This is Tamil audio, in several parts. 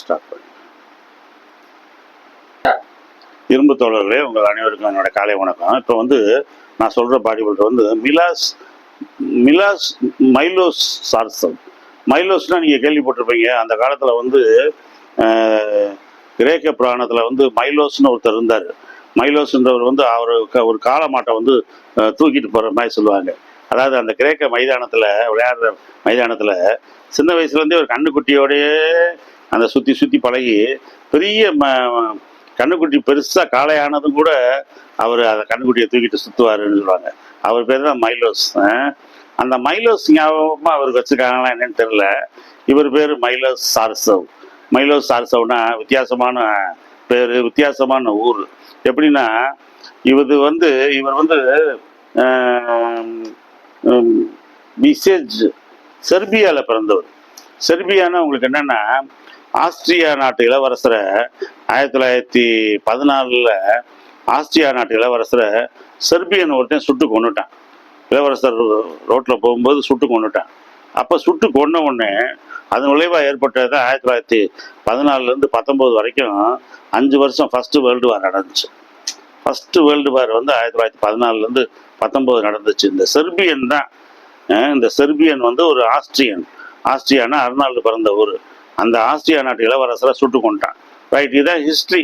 ஸ்டார்ட் பண்ணி. இரும்பு தோழர்களே உங்கள் அனைவருக்கும் என்னோட காலை வணக்கம். இப்போ வந்து நான் சொல்கிற பாடிபில்டர் வந்து மிலாஸ் மிலாஸ் மைலோஸ் சார்சம் மைலோஸ்னா நீங்கள் கேள்விப்பட்டிருப்பீங்க. அந்த காலத்தில் வந்து கிரேக்க புராணத்தில் வந்து மைலோஸ்னு ஒருத்தர் இருந்தார். மைலோஸ்ன்றவர் வந்து அவர் ஒரு காலமாட்டை வந்து தூக்கிட்டு போகிற மாதிரி சொல்லுவாங்க. அதாவது அந்த கிரேக்க மைதானத்தில் விளையாடுற மைதானத்தில் சின்ன வயசுலேருந்தே ஒரு கண்ணுக்குட்டியோடையே அந்த சுற்றி சுற்றி பழகி பெரிய ம கண்ணுக்குட்டி பெருசாக காளையானதும் கூட அவர் அந்த கண்ணுக்குட்டியை தூக்கிட்டு சுற்றுவாருன்னு சொல்லுவாங்க. அவர் பேர் தான் மைலோஸ். அந்த மைலோஸ் ஞாபகமாக அவருக்கு வச்சுருக்காங்களா என்னன்னு தெரில இவர் பேர் மைலோஸ் சார்சவ். மைலோஸ் சார்சவ்னா வித்தியாசமான பேர் வித்தியாசமான ஊர். எப்படின்னா இவர் வந்து இவர் வந்து மிசேஜ் செர்பியாவில் பிறந்தவர். செர்பியானா உங்களுக்கு என்னென்னா ஆஸ்திரியா நாட்டு இளவரசரை ஆயிரத்தி தொள்ளாயிரத்தி பதினாலில் ஆஸ்திரியா நாட்டு இளவரசரை செர்பியன் ஒருத்தன் சுட்டு கொண்டுட்டான் இளவரசர் ரோட்டில் போகும்போது சுட்டு கொண்டுட்டான் அப்போ சுட்டு கொன்ன உடனே அதன் விளைவாக ஏற்பட்டது தான் ஆயிரத்தி தொள்ளாயிரத்தி பதினாலுலேருந்து பத்தொம்போது வரைக்கும் அஞ்சு வருஷம் ஃபஸ்ட்டு வேர்ல்டு வார் நடந்துச்சு. ஃபஸ்ட்டு வேர்ல்டு வார் வந்து ஆயிரத்தி தொள்ளாயிரத்தி பதினாலுலேருந்து பத்தொம்போது நடந்துச்சு. இந்த செர்பியன் தான் இந்த செர்பியன் வந்து ஒரு ஆஸ்திரியன். ஆஸ்திரியானா அருணாள் பிறந்த ஊர். அந்த ஆஸ்திரியா நாட்டு இளவரசரை சுட்டு கொண்டான் ரைட் இதுதான் ஹிஸ்ட்ரி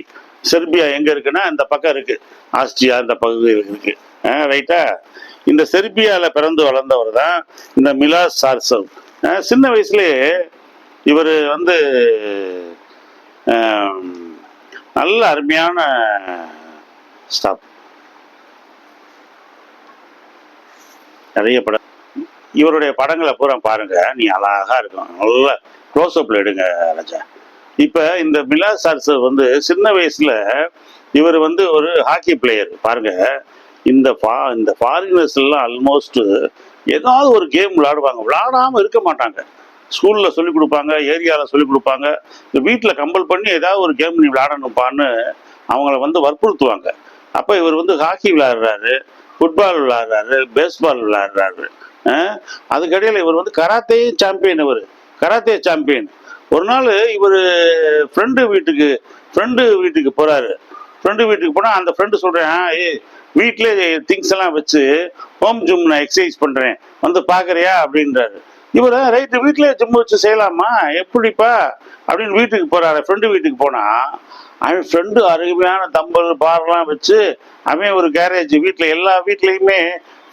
செர்பியா எங்கே இருக்குன்னா இந்த பக்கம் இருக்கு. ஆஸ்திரியா இந்த பகுதியில் இருக்கு. ரைட்டா இந்த செர்பியாவில் பிறந்து வளர்ந்தவர் தான் இந்த மிலாஸ் சார்சவ். சின்ன வயசுலேயே இவர் வந்து நல்ல அருமையான ஸ்டாப் நிறைய படம் இவருடைய படங்களை பூரா பாருங்க. நீ அழகா இருக்கும் நல்ல க்ளோஸ்அப்ல எடுங்க ராஜா. இப்ப இந்த மிலா சார்ஸ் வந்து சின்ன வயசுல இவர் வந்து ஒரு ஹாக்கி பிளேயர் பாருங்க. இந்த ஃபா இந்த ஃபாரினர்ஸ் எல்லாம் ஆல்மோஸ்ட் ஏதாவது ஒரு கேம் விளையாடுவாங்க. விளையாடாம இருக்க மாட்டாங்க. ஸ்கூல்ல சொல்லிக் கொடுப்பாங்க ஏரியால சொல்லிக் கொடுப்பாங்க. வீட்டில் கம்பல் பண்ணி ஏதாவது ஒரு கேம் நீ விளையாடணும்ப்பான்னு அவங்கள வந்து வற்புறுத்துவாங்க. அப்போ இவர் வந்து ஹாக்கி விளையாடுறாரு ஃபுட்பால் விளையாடுறாரு பேஸ்பால் விளையாடுறாரு. அதுக்கடையில் இவர் வந்து கராத்தே சாம்பியன் இவர். Karate champion. ஒரு நாள் இவர் ஃப்ரெண்டு வீட்டுக்கு ஃப்ரெண்டு வீட்டுக்கு போகிறாரு ஃப்ரெண்டு வீட்டுக்கு போனால் அந்த ஃப்ரெண்டு சொல்கிறேன் ஏய் வீட்டிலே திங்ஸ் எல்லாம் வச்சு ஹோம் ஜிம் நான் எக்ஸசைஸ் பண்ணுறேன் வந்து பார்க்குறியா அப்படின்றாரு. இவர் ரைட்டு வீட்டிலே ஜிம் வச்சு செய்யலாமா? எப்படிப்பா? அப்படின்னு வீட்டுக்கு போகிறாரு ஃப்ரெண்டு வீட்டுக்கு போனால் அவன் ஃப்ரெண்டு அருமையான தம்பல் பார்லாம் வச்சு அவன் ஒரு கேரேஜ் வீட்டில் எல்லா வீட்லேயுமே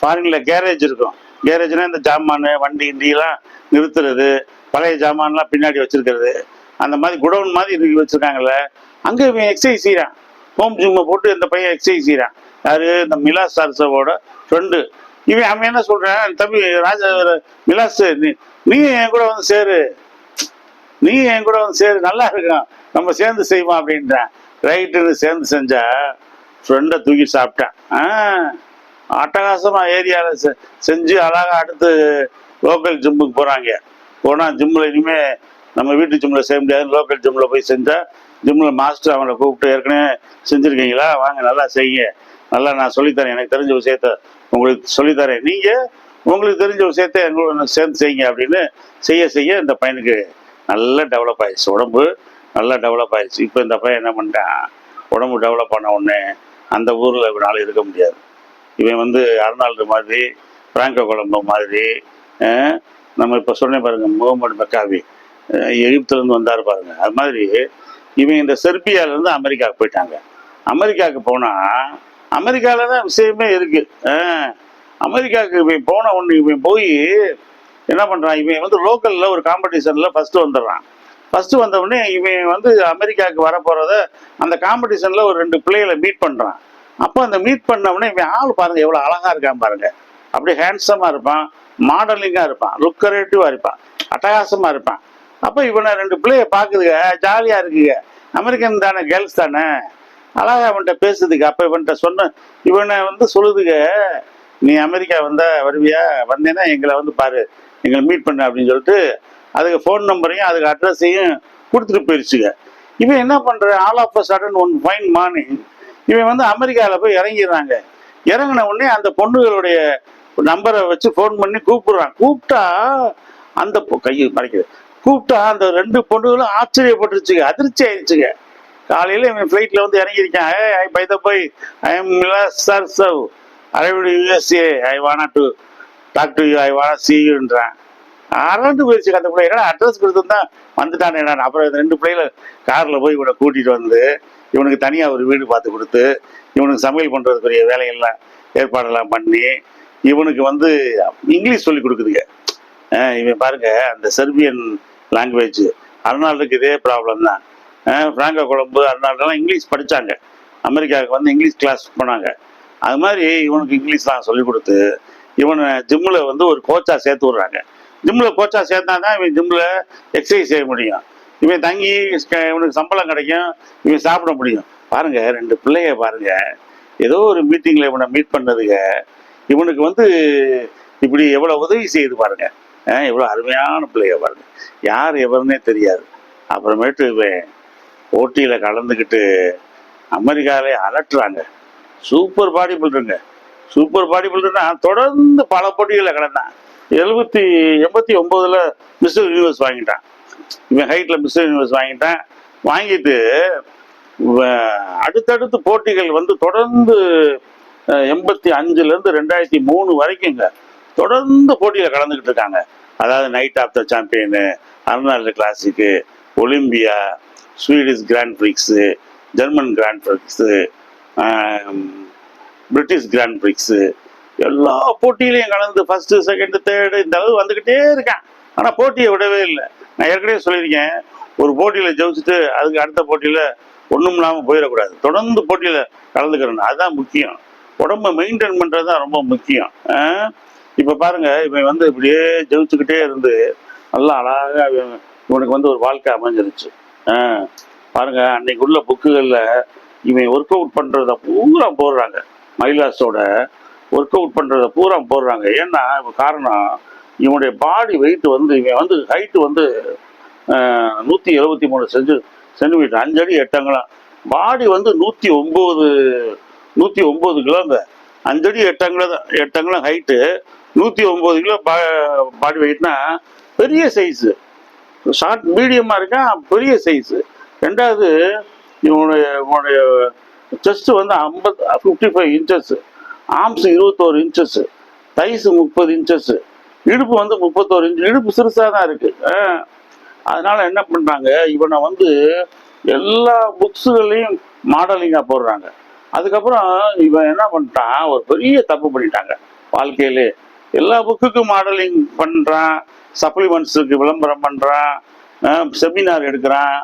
ஃபாரினில் கேரேஜ் இருக்கும். கேரேஜ்னா இந்த ஜாமான் வண்டி இண்டியெல்லாம் நிறுத்துறது பழைய ஜாமான்லாம் பின்னாடி வச்சிருக்கிறது. அந்த மாதிரி குடவுன் மாதிரி இருக்கு வச்சிருக்காங்கல்ல. அங்கே இவன் எக்ஸசைஸ் செய்கிறான் ஹோம் ஜிம்மை போட்டு இந்த பையன் எக்ஸசைஸ் செய்கிறான் யாரு? இந்த மிலாஸ் சார்சவோட ஃப்ரெண்டு இவன் அவன் என்ன சொல்றான்? தம்பி ராஜா மிலாஸ் நீ நீ என் கூட வந்து சேரு. நீ என் கூட வந்து சேரு. நல்லா இருக்கும் நம்ம சேர்ந்து செய்வோம் அப்படின்றான். ரைட்டுன்னு சேர்ந்து செஞ்சா ஃப்ரெண்டை தூக்கி சாப்பிட்டான். ஆ. அட்டகாசமாக ஏரியாவில் செ செஞ்சு அழகா அடுத்து லோக்கல் ஜிம்முக்கு போகிறாங்க போனால் ஜிம்மில் இனிமேல் நம்ம வீட்டு ஜிம்மில் செய்ய முடியாது லோக்கல் ஜிம்மில் போய் செஞ்சால் ஜிம்மில் மாஸ்டர் அவங்கள கூப்பிட்டு ஏற்கனவே செஞ்சுருக்கீங்களா? வாங்க நல்லா செய்யுங்க. நல்லா நான் சொல்லித்தரேன். எனக்கு தெரிஞ்ச விஷயத்த உங்களுக்கு சொல்லித்தரேன். நீங்கள் உங்களுக்கு தெரிஞ்ச விஷயத்த எங்களோட சேர்ந்து செய்யுங்க அப்படின்னு செய்ய செய்ய இந்த பையனுக்கு நல்லா டெவலப் ஆயிடுச்சு. உடம்பு நல்லா டெவலப் ஆயிடுச்சு. இப்போ இந்த பையன் என்ன பண்ணிட்டான்? உடம்பு டெவலப் பண்ண உடனே அந்த ஊரில் நாள் இருக்க முடியாது. இவன் வந்து அர்னால்டு மாதிரி பிராங்கோ கொலம்போ மாதிரி நம்ம இப்போ சொன்னேன் பாருங்க முகமது மெக்காவி எகிப்துலேருந்து வந்தார் பாருங்க. அது மாதிரி இவன் இந்த செர்பியாவிலேருந்து அமெரிக்காவுக்கு போயிட்டாங்க. அமெரிக்காவுக்கு போனால் அமெரிக்காவில் தான் விஷயமே இருக்குது அமெரிக்காவுக்கு இவன் போன ஒன்று இவன் போய் என்ன பண்ணுறான் இவன் வந்து லோக்கலில் ஒரு காம்படிஷனில் ஃபஸ்ட்டு வந்துடுறான். ஃபஸ்ட்டு வந்தவுடனே இவன் வந்து அமெரிக்காவுக்கு வர போகிறத அந்த காம்படிஷனில் ஒரு ரெண்டு பிள்ளைகளை மீட் பண்ணுறான் அப்போ அந்த மீட் பண்ண உடனே இவன் ஆள் பாருங்க எவ்வளோ அழகாக இருக்கான் பாருங்க. அப்படியே ஹேண்ட்ஸமாக இருப்பான் மாடலிங்காக இருப்பான் லுக்கரேட்டிவாக இருப்பான் அட்டகாசமாக இருப்பான். அப்போ இவனை ரெண்டு பிள்ளைய பார்க்குதுங்க ஜாலியாக இருக்குங்க. அமெரிக்கன் தானே கேர்ள்ஸ் தானே. அழகா அவன்கிட்ட பேசுதுங்க. அப்போ இவன்கிட்ட சொன்ன இவனை வந்து சொல்லுதுங்க நீ அமெரிக்கா வந்தால் வருவியா? வந்தேன்னா எங்களை வந்து பாரு எங்களை மீட் பண்ண அப்படின்னு சொல்லிட்டு அதுக்கு ஃபோன் நம்பரையும் அதுக்கு அட்ரஸையும் கொடுத்துட்டு போயிடுச்சுங்க இவன் என்ன பண்ணுற all of a sudden one fine morning இவன் வந்து அமெரிக்காவில் போய் இறங்கிடுறாங்க. இறங்கின உடனே அந்த பொண்ணுகளுடைய நம்பரை வச்சு ஃபோன் பண்ணி கூப்பிடுறான். கூப்பிட்டா அந்த பொ- மறைக்குது. கூப்பிட்டா அந்த ரெண்டு பொண்ணுகளும் ஆச்சரியப்பட்டுருச்சுங்க. அதிர்ச்சி ஆயிடுச்சுங்க. காலையில் இவன் ஃப்ளைட்டில் வந்து இறங்கியிருக்கான். ஏ I by the by I am sir chow arrived USA I wanna to talk to you I wanna see யூன்றான் அரண்டு போயிடுச்சு அந்த பிள்ளை என்னடா அட்ரஸ் கொடுத்துருந்தா? வந்துட்டானே நான். அப்புறம் ரெண்டு பிள்ளைகளை காரில் போய் இவனை கூட்டிகிட்டு வந்து இவனுக்கு தனியாக ஒரு வீடு பார்த்து கொடுத்து இவனுக்கு சமையல் பண்ணுறதுக்குரிய வேலையெல்லாம் ஏற்பாடெல்லாம் பண்ணி இவனுக்கு வந்து இங்கிலீஷ் சொல்லி கொடுக்குதுங்க. இவன் பாருங்க அந்த செர்பியன் லாங்குவேஜ் அருணாளுக்கு இதே ப்ராப்ளம் தான். அஹ் பிராங்கோ கொழம்பு அருணாளுக்கெல்லாம் இங்கிலீஷ் படித்தாங்க அமெரிக்காவுக்கு வந்து இங்கிலீஷ் கிளாஸ் போனாங்க. அது மாதிரி இவனுக்கு இங்கிலீஷ்லாம் சொல்லி கொடுத்து இவனை ஜிம்மில் வந்து ஒரு கோச்சாக சேர்த்து விட்றாங்க. ஜிம்மில் கோச்சாக சேர்த்தா தான் இவன் ஜிம்மில் எக்ஸசைஸ் செய்ய முடியும். இவன் தங்கி க- இவனுக்கு சம்பளம் கிடைக்கும் இவன் சாப்பிட முடியும். பாருங்க ரெண்டு பிள்ளைய பாருங்க. ஏதோ ஒரு மீட்டிங்கில் இவனை மீட் பண்ணதுங்க. இவனுக்கு வந்து இப்படி எவ்வளோ உதவி செய்யுது பாருங்க. அஹ் அருமையான பிள்ளைய பாருங்க. யார் எவருன்னே தெரியாது. அப்புறமேட்டு இவன் போட்டியில் கலந்துக்கிட்டு அமெரிக்காவிலே அலட்டுறாங்க. சூப்பர் பாடி பில்டருங்க சூப்பர் பாடி பில்டர்னா தொடர்ந்து பல போட்டிகளில் கலந்தான். எழுபத்தி எண்பத்தி ஒம்போதில் மிஸ்டர் யூனிவர்ஸ் வாங்கிட்டான். இவன் ஹைட்டில் மிஸ் யூனிவர்ஸ் வாங்கிட்டான். வாங்கிட்டு அடுத்தடுத்து போட்டிகள் வந்து தொடர்ந்து எண்பத்தி அஞ்சுலேருந்து ரெண்டாயிரத்தி மூணு வரைக்குங்க. தொடர்ந்து போட்டியில் கலந்துக்கிட்டு இருக்காங்க. அதாவது night of the champion Arnold classic Olympia Swedish grand prix German grand prix British grand prix எல்லா போட்டியிலையும் கலந்து ஃபஸ்ட்டு செகண்ட் தேர்டு இந்த அளவு வந்துக்கிட்டே இருக்கான். ஆனால் போட்டியை விடவே இல்லை. நான் ஏற்கனவே சொல்லியிருக்கேன் ஒரு போட்டியில் ஜெயிச்சுட்டு அதுக்கு அடுத்த போட்டியில் ஒன்றும் இல்லாமல் போயிடக்கூடாது. தொடர்ந்து போட்டியில் கலந்துக்கிறணும் அதுதான் முக்கியம். உடம்ப மெயின்டைன் பண்ணுறது தான் ரொம்ப முக்கியம். இப்போ பாருங்கள் இவன் வந்து இப்படியே ஜெயிச்சுக்கிட்டே இருந்து நல்லா அழகாக இவனுக்கு வந்து ஒரு வாழ்க்கை அமைஞ்சிருச்சு. ஆ, பாருங்க அன்னைக்கு உள்ள புக்குகளில் இவன் ஒர்க் அவுட் பண்ணுறத பூரா போடுறாங்க. மயிலாஸோட ஒர்க் அவுட் பண்ணுறத பூரா போடுறாங்க. ஏன்னா இப்போ காரணம் இவனுடைய பாடி வெயிட் வந்து இவன் வந்து ஹைட்டு வந்து நூற்றி எழுபத்தி மூணு சென்டி சென்டிமீட்டர் அஞ்சடி எட்டங்களாம் பாடி வந்து நூற்றி ஒம்பது நூற்றி ஒம்பது கிலோங்க அஞ்சடி எட்டங்குளம் தான் எட்டங்குளம் ஹைட்டு நூற்றி ஒம்பது கிலோ பா பாடி வெயிட்னா பெரிய சைஸு ஷார்ட் மீடியமாக இருக்கான் பெரிய சைஸு ரெண்டாவது இவனுடைய இவனுடைய செஸ்ட்டு வந்து ஐம்பது ஃபிஃப்டி ஃபைவ் இன்ச்சஸ் ஆம்ஸ் இருபத்தோரு இன்ச்சஸ் தைஸ் முப்பது இன்ச்சஸ் இடுப்பு வந்து முப்பத்தோரு இன்ச்சு. இடுப்பு சிறுசாக தான் இருக்கு. ஆ. அதனால என்ன பண்ணுறாங்க இவனை வந்து எல்லா புக்ஸுகளையும் மாடலிங்காக போடுறாங்க. அதுக்கப்புறம் இவன் என்ன பண்ணிட்டான் ஒரு பெரிய தப்பு பண்ணிட்டாங்க வாழ்க்கையிலே. எல்லா புக்குக்கும் மாடலிங் பண்ணுறான் சப்ளிமெண்ட்ஸுக்கு விளம்பரம் பண்ணுறான் செமினார் எடுக்கிறான்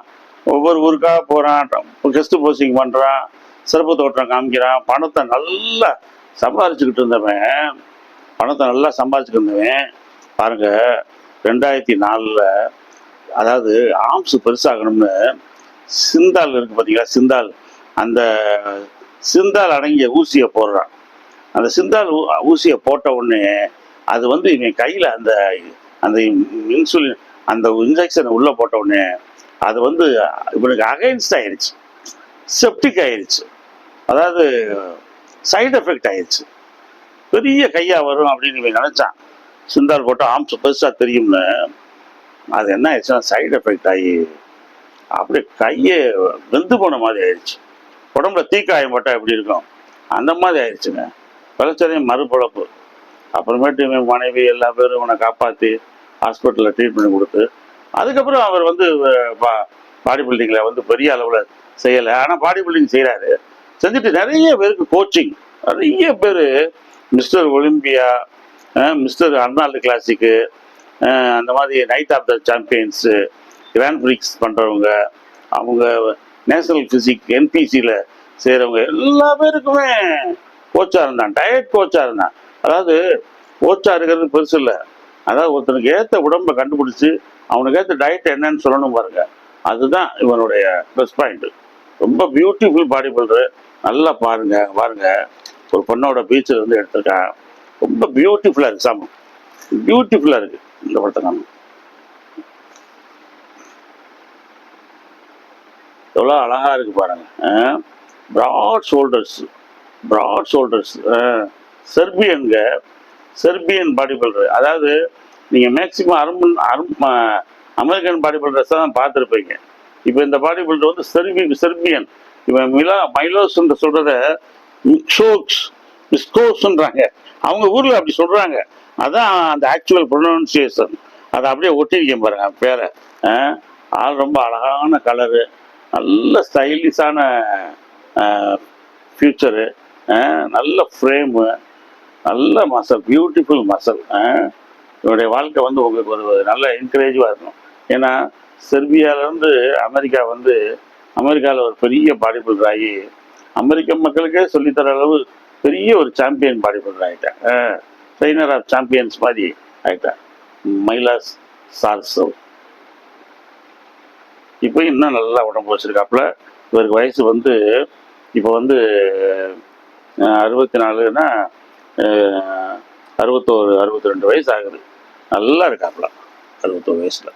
ஒவ்வொரு ஊருக்காக போகிறான் கெஸ்ட் போஸ்டிங் பண்ணுறான் சிறப்பு தோற்றம் காமிக்கிறான் பணத்தை நல்லா சம்பாரிச்சுக்கிட்டு இருந்தவன் பணத்தை நல்லா சம்பாரிச்சுக்கிட்டு இருந்தவன் பாருங்க ரெண்டாயிரத்தி நாலில் அதாவது ஆம்ஸ் பெருசாகணும்னு சிந்தால் இருக்குது பார்த்தீங்களா சிந்தால். அந்த சிந்தால் அடங்கிய ஊசியை போடுறான். அந்த சிந்தால் ஊ- ஊசியை போட்ட உடனே அது வந்து இவன் கையில் அந்த அந்த இன்சுலின் அந்த இன்ஜெக்ஷனை உள்ளே போட்ட உடனே அது வந்து இவனுக்கு அகைன்ஸ்ட் ஆயிடுச்சு செப்டிக் ஆயிடுச்சு அதாவது சைடு எஃபெக்ட் ஆயிடுச்சு பெரிய கையா வரும் அப்படின்னு இவன் நினைச்சான். சிந்தால் போட்டால் ஆம்ஸ் பெருசாக தெரியும்னு அது என்ன ஆயிடுச்சுன்னா சைடு எஃபெக்ட் ஆகி அப்படியே கையை வெந்து போன மாதிரி ஆயிடுச்சு. உடம்புல தீக்காயம் போட்டால் எப்படி இருக்கும்? அந்த மாதிரி ஆயிடுச்சுங்க. பிரச்சனையும் மறுபழப்பு. அப்புறமேட்டு இவன் மனைவி எல்லா பேரும் இவனை காப்பாற்றி ஹாஸ்பிட்டலில் ட்ரீட்மெண்ட் கொடுத்து அதுக்கப்புறம் அவர் வந்து பாடி பில்டிங்கில் வந்து பெரிய அளவில் செய்யலை. ஆனால் பாடி பில்டிங் செய்கிறாரு செஞ்சுட்டு நிறைய பேருக்கு கோச்சிங் நிறைய பேர் mister Olympia mister Arnold classic அந்த மாதிரி night of the champions grand prix பண்ணுறவங்க அவங்க நேஷனல் ஃபிசிக் என்பிசியில் செய்கிறவங்க எல்லா பேருக்குமே கோச்சாக இருந்தான் டயட் கோச்சாக இருந்தான் அதாவது கோச்சாக இருக்கிறது பெருசு இல்லை. அதாவது ஒருத்தனுக்கு ஏற்ற உடம்பை கண்டுபிடிச்சி அவனுக்கு ஏற்ற டயட் என்னன்னு சொல்லணும் பாருங்க. அதுதான் இவனுடைய ப்ளஸ் பாயிண்ட் ரொம்ப பியூட்டிஃபுல் பாடி பில்டரு நல்லா பாருங்க பாருங்க. ஒரு பொண்ணோட பீச்சில் வந்து எடுத்திருக்காங்க. ரொம்ப பியூட்டிஃபுல்லாக இருக்கு சாமி பியூட்டிஃபுல்லாக இருக்கு இந்த படத்தை நம்ம எவ்வளோ அழகா இருக்கு பாருங்க. ப்ராட் ஷோல்டர்ஸ் ப்ராட் ஷோல்டர்ஸ் செர்பியனுங்க செர்பியன் பாடி பில்டர் அதாவது நீங்கள் மேக்சிமம் அரும்பு அரும் அமெரிக்கன் பாடி பில்டர்ஸ் தான் பார்த்துருப்பீங்க. இப்போ இந்த பாடி பில்டர் வந்து செர்பி செர்பியன். இவன் மிலா மைலோஸ்ன்ற சொல்றத மிக்ஷோக்ஸ் மிஸ்கோஸ்ன்றாங்க அவங்க ஊரில் அப்படி சொல்கிறாங்க அதான் அந்த ஆக்சுவல் ப்ரொனவுன்சியேஷன் அதை அப்படியே ஒட்டிருக்கேன் பாருங்க பேரை. ஆள் ரொம்ப அழகான கலரு நல்ல ஸ்டைலிஷான ஃபியூச்சரு நல்ல ஃப்ரேமு நல்ல மசல் பியூட்டிஃபுல் மசல் இவருடைய வாழ்க்கை வந்து உங்களுக்கு ஒரு நல்ல என்கரேஜாக இருக்கும். ஏன்னா செர்பியாவிலேருந்து அமெரிக்கா வந்து அமெரிக்காவில் ஒரு பெரிய பாடி ஆகி அமெரிக்க மக்களுக்கே சொல்லித்தர அளவு பெரிய ஒரு சாம்பியன் பாடி ஆகிட்டேன் ட்ரெயினர் ஆஃப் சாம்பியன்ஸ் மாதிரி ஆகிட்டேன் மைலாஸ் சார்சவ் இப்போ இன்னும் நல்லா உடம்பு வச்சிருக்காப்புல. இவருக்கு வயசு வந்து இப்போ வந்து அறுபத்தி நாலுன்னா அறுபத்தோரு அறுபத்தி ரெண்டு வயசு ஆகுது. நல்லா இருக்காப்புல அறுபத்தோரு வயசில்.